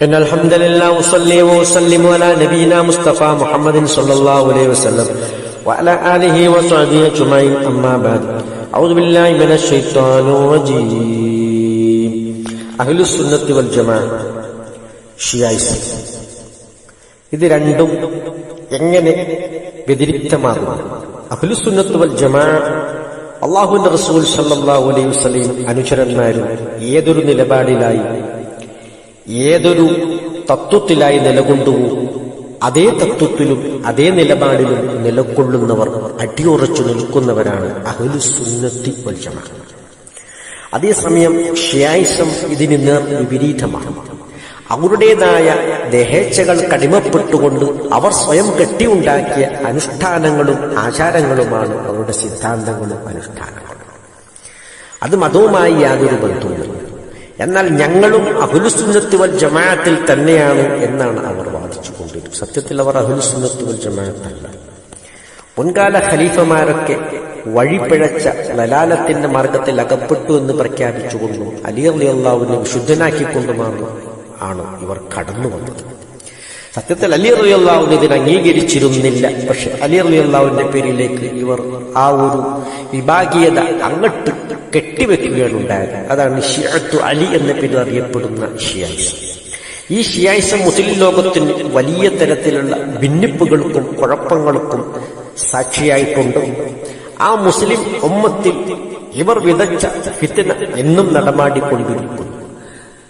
إن الحمد لله أصلي وأسلم على نبينا مصطفى محمد صلى الله عليه وسلم وعلى آله وصحبه أجمعين أما بعد أعوذ بالله من الشيطان الرجيم أهل السنة والجماعة Shiaism ഇത് രണ്ടും എങ്ങനെ വ്യതിരിക്തമാകും അഖിലുസുന്നത്ത് വൽ ജമാ അള്ളാഹുവിന്റെ റസൂൽ സല്ലല്ലാഹു അലൈഹി വസല്ലം അനുചരന്മാരും ഏതൊരു നിലപാടിലായി ഏതൊരു തത്വത്തിലായി നിലകൊണ്ടുവോ അതേ തത്വത്തിലും അതേ നിലപാടിലും നിലകൊള്ളുന്നവർ അടിയുറച്ചു നിൽക്കുന്നവരാണ് അഹ്ലുസുന്നത്തി വൽ ജമാ. അതേസമയം ഷ്യായിസം ഇതിന് നേർ വിപരീതമാണ്. അവരുടേതായ ദേഹേച്ഛകൾ കടിമപ്പെട്ടുകൊണ്ട് അവർ സ്വയം കെട്ടിയുണ്ടാക്കിയ അനുഷ്ഠാനങ്ങളും ആചാരങ്ങളുമാണ് അവരുടെ സിദ്ധാന്തങ്ങളും അനുഷ്ഠാനങ്ങളും. അത് മതവുമായി യാതൊരു ബന്ധവുമില്ല. എന്നാൽ ഞങ്ങളും അഹുലുസുന്നത്ത് വൽ ജമാഅത്തിൽ തന്നെയാണ് എന്നാണ് അവർ വാദിച്ചു കൊണ്ടിരുന്നത് സത്യത്തിൽ അവർ അഹുലുസുന്നത്ത് വൽ ജമാഅത്തല്ല. മുൻകാല ഖലീഫമാരൊക്കെ വഴിപ്പിഴച്ച ലലാലത്തിന്റെ മാർഗത്തിൽ അകപ്പെട്ടു എന്ന് പ്രഖ്യാപിച്ചുകൊണ്ടും അലി അലി അള്ളാഹുവിനെ വിശുദ്ധനാക്കിക്കൊണ്ടുമാണ് ആണ് ഇവർ കടന്നു വന്നത് സത്യത്തിൽ അലി അലി ഇതിന് അംഗീകരിച്ചിരുന്നില്ല. പക്ഷെ അലി അലി പേരിലേക്ക് ഇവർ ആ ഒരു വിഭാഗീയത അങ്ങട്ട് കെട്ടിവെക്കുകയാണ് ഉണ്ടായത് അതാണ് ഷിയത്തു അലി എന്ന പേരിൽ അറിയപ്പെടുന്ന ഷിയാസ് ഈ ഷിയായിസം മുസ്ലിം ലോകത്തിന് വലിയ തരത്തിലുള്ള ഭിന്നിപ്പുകൾക്കും കുഴപ്പങ്ങൾക്കും സാക്ഷിയായിട്ടുണ്ട്. ആ മുസ്ലിം ഒമ്മത്തിൽ ഇവർ വിതച്ച ഫിത്തിന എന്നും നടമാടിക്കൊണ്ടിരിക്കുന്നു.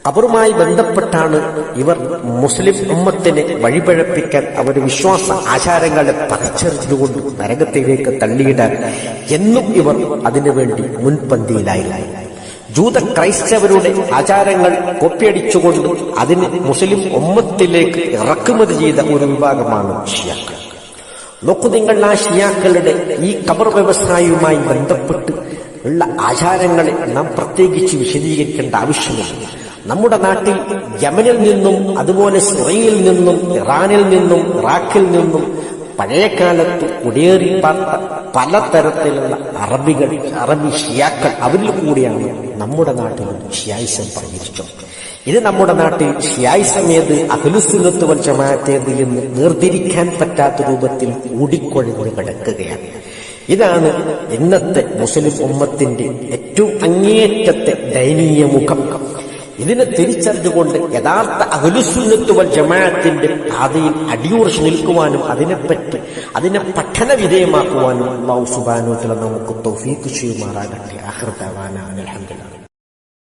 അവരുമായി ബന്ധപ്പെട്ടാണ് ഇവർ മുസ്ലിം ഉമ്മത്തിനെ വഴിപഴപ്പിക്കാൻ അവരുടെ വിശ്വാസ ആചാരങ്ങളെ പറിച്ചെറിഞ്ഞുകൊണ്ട് നരകത്തിലേക്ക് തള്ളിയിടാൻ എന്നും ഇവർ അതിനുവേണ്ടി മുൻപന്തിയിലായിരുന്നു ജൂത ക്രൈസ്തവരുടെ ആചാരങ്ങൾ കൊപ്പിയടിച്ചുകൊണ്ട് അതിന് മുസ്ലിം ഉമ്മത്തിലേക്ക് ഇറക്കുമതി ചെയ്ത ഒരു വിഭാഗമാണ് ഷിയാക്കൾ. നോക്കൂ നിങ്ങൾ ആ ഷിയാക്കളുടെ ഈ കബർ വ്യവസായവുമായി ബന്ധപ്പെട്ട് ഉള്ള ആചാരങ്ങളെ നാം പ്രത്യേകിച്ച് വിശദീകരിക്കേണ്ട ആവശ്യമില്ല. നമ്മുടെ നാട്ടിൽ യമനിൽ നിന്നും അതുപോലെ സിറിയയിൽ നിന്നും ഇറാനിൽ നിന്നും ഇറാഖിൽ നിന്നും പഴയകാലത്ത് കുടിയേറിപ്പാർത്ത പലതരത്തിലുള്ള അറബികൾ അറബി ഷിയാക്കൾ അവരിൽ കൂടിയാണ് നമ്മുടെ നാട്ടിൽ ഷിയായിസം പ്രചരിച്ചത്. ഇത് നമ്മുടെ നാട്ടിൽ ഷിയായിസം ഏത് അഖിലുസുന്നത്ത് എന്ന് വേർതിരിക്കാൻ പറ്റാത്ത രൂപത്തിൽ ഊടിക്കൊഴിഞ്ഞ് കിടക്കുകയാണ്. ഇതാണ് ഇന്നത്തെ മുസ്ലിം ഉമ്മത്തിന്റെ ഏറ്റവും അങ്ങേയറ്റത്തെ ദയനീയ മുഖം. ഇതിനെ തിരിച്ചറിഞ്ഞുകൊണ്ട് യഥാർത്ഥ അഖിലുസുന്നത്ത് വൽ ജമാഅത്തിന്റെ പാതയിൽ അടിയുറച്ച് നിൽക്കുവാനും അതിനെപ്പറ്റി അതിനെ പഠന വിധേയമാക്കുവാനും അള്ളാഹു നമുക്ക് തൗഫീക്ക് ചെയ്യുമാറാകട്ടെ. ആഹ്റത്താവാന അലഹമ്മദ്